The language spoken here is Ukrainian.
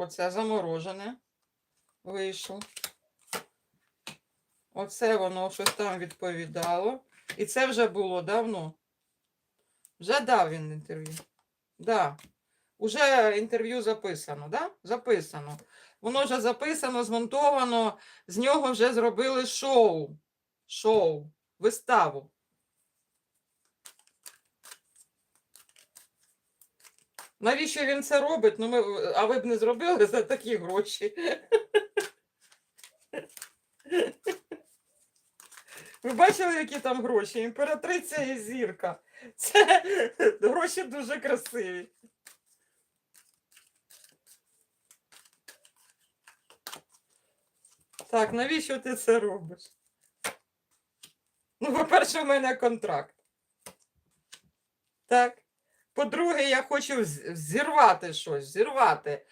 Оце заморожене вийшло. Оце воно щось там відповідало. І це вже було давно. Вже дав він інтерв'ю. Да. Уже інтерв'ю записано, да? Записано. Воно вже записано, змонтовано, з нього вже зробили шоу. Шоу, виставу. Навіщо він це робить? Ну, ми, а ви б не зробили за такі гроші. Ви бачили, які там гроші? Імператриця і зірка. Це гроші дуже красиві. Так, навіщо ти це робиш? Ну, по-перше, в мене контракт. Так. По-друге, я хочу зірвати щось, зірвати.